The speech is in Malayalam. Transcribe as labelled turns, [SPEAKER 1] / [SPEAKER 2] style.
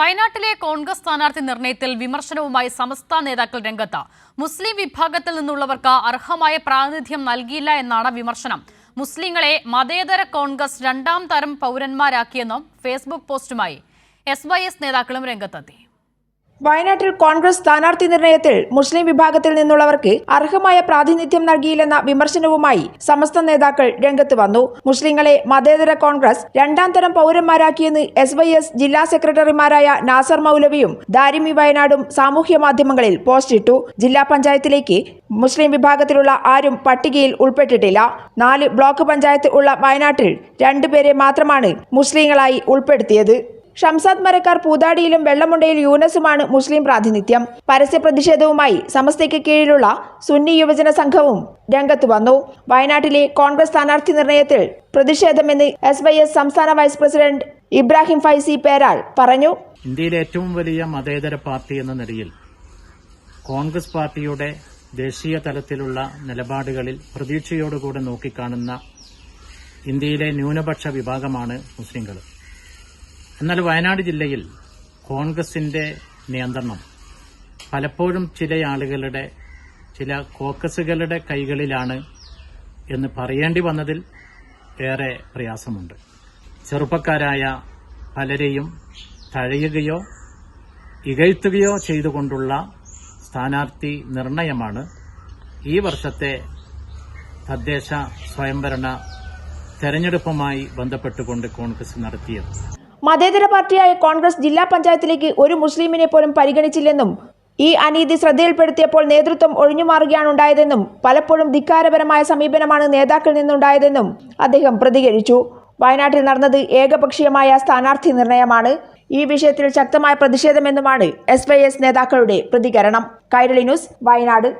[SPEAKER 1] വയനാട്ടിലെ കോൺഗ്രസ് സ്ഥാനാർത്ഥി നിർണയത്തിൽ വിമർശനവുമായി സമസ്ത നേതാക്കൾ രംഗത്ത്. മുസ്ലിം വിഭാഗത്തിൽ നിന്നുള്ളവർക്ക് അർഹമായ പ്രാതിനിധ്യം നൽകിയില്ല എന്നാണ് വിമർശനം. മുസ്ലിങ്ങളെ മതേതര കോൺഗ്രസ് രണ്ടാം തരം പൗരന്മാരാക്കിയെന്നും ഫേസ്ബുക്ക് പോസ്റ്റുമായി. എസ് നേതാക്കളും രംഗത്തെത്തി.
[SPEAKER 2] വയനാട്ടിൽ കോൺഗ്രസ് സ്ഥാനാർത്ഥി നിർണയത്തിൽ മുസ്ലിം വിഭാഗത്തിൽ നിന്നുള്ളവർക്ക് അർഹമായ പ്രാതിനിധ്യം നൽകിയില്ലെന്ന വിമർശനവുമായി സമസ്ത നേതാക്കൾ രംഗത്ത് വന്നു. മുസ്ലിങ്ങളെ മതേതര കോൺഗ്രസ് രണ്ടാം തരം പൗരന്മാരാക്കിയെന്ന് എസ് വൈ എസ് ജില്ലാ സെക്രട്ടറിമാരായ നാസർ മൗലവിയും ദാരിമി വയനാടും സാമൂഹ്യ മാധ്യമങ്ങളിൽ പോസ്റ്റിട്ടു ജില്ലാ പഞ്ചായത്തിലേക്ക് മുസ്ലിം വിഭാഗത്തിലുള്ള ആരും പട്ടികയിൽ ഉൾപ്പെട്ടിട്ടില്ല. നാല് ബ്ലോക്ക് പഞ്ചായത്ത് ഉള്ള വയനാട്ടിൽ രണ്ടുപേരെ മാത്രമാണ് മുസ്ലിങ്ങളായി ഉൾപ്പെടുത്തിയത്. ഷംസാദ് മരക്കാർ പൂതാടിയിലും വെള്ളമുണ്ടയിൽ യൂനസുമാണ് മുസ്ലിം പ്രാതിനിധ്യം. പരസ്യ പ്രതിഷേധവുമായി സമസ്തയ്ക്ക് കീഴിലുള്ള സുന്നി യുവജന സംഘവും രംഗത്ത് വന്നു. വയനാട്ടിലെ കോൺഗ്രസ് സ്ഥാനാർത്ഥി നിർണയത്തിൽ പ്രതിഷേധമെന്ന് എസ് വൈ എസ് സംസ്ഥാന വൈസ് പ്രസിഡന്റ് ഇബ്രാഹിം ഫൈസി പേരാൾ പറഞ്ഞു.
[SPEAKER 3] ഇന്ത്യയിലെ ഏറ്റവും വലിയ മതേതര പാർട്ടി എന്ന നിലയിൽ കോൺഗ്രസ് പാർട്ടിയുടെ ദേശീയ തലത്തിലുള്ള നിലപാടുകളിൽ പ്രതീക്ഷയോടുകൂടെ നോക്കിക്കാണുന്ന ഇന്ത്യയിലെ ന്യൂനപക്ഷ വിഭാഗമാണ് മുസ്ലിങ്ങൾ എന്നാൽ വയനാട് ജില്ലയിൽ കോൺഗ്രസിന്റെ നിയന്ത്രണം പലപ്പോഴും ചില ആളുകളുടെ ചില കോക്കസുകളുടെ കൈകളിലാണ് എന്ന് പറയേണ്ടി വന്നതിൽ ഏറെ പ്രയാസമുണ്ട്. ചെറുപ്പക്കാരായ പലരെയും തഴയുകയോ ഇകഴ്ത്തുകയോ ചെയ്തുകൊണ്ടുള്ള സ്ഥാനാർത്ഥി നിർണയമാണ് ഈ വർഷത്തെ തദ്ദേശ സ്വയംഭരണ തെരഞ്ഞെടുപ്പുമായി ബന്ധപ്പെട്ടുകൊണ്ട് കോൺഗ്രസ് നടത്തിയത്.
[SPEAKER 2] മതേതര പാർട്ടിയായ കോൺഗ്രസ് ജില്ലാ പഞ്ചായത്തിലേക്ക് ഒരു മുസ്ലിമിനെ പോലും പരിഗണിച്ചില്ലെന്നും ഈ അനീതി ശ്രദ്ധയിൽപ്പെടുത്തിയപ്പോൾ നേതൃത്വം ഒഴിഞ്ഞുമാറുകയാണ് ഉണ്ടായതെന്നും പലപ്പോഴും ധിക്കാരപരമായ സമീപനമാണ് നേതാക്കളിൽ നിന്നുണ്ടായതെന്നും അദ്ദേഹം പ്രതികരിച്ചു. വയനാട്ടിൽ നടന്നത് ഏകപക്ഷീയമായ സ്ഥാനാർത്ഥി നിർണയമാണ്. ഈ വിഷയത്തിൽ ശക്തമായ പ്രതിഷേധമെന്നുമാണ് എസ് നേതാക്കളുടെ പ്രതികരണം. കൈരളി ന്യൂസ് വയനാട്.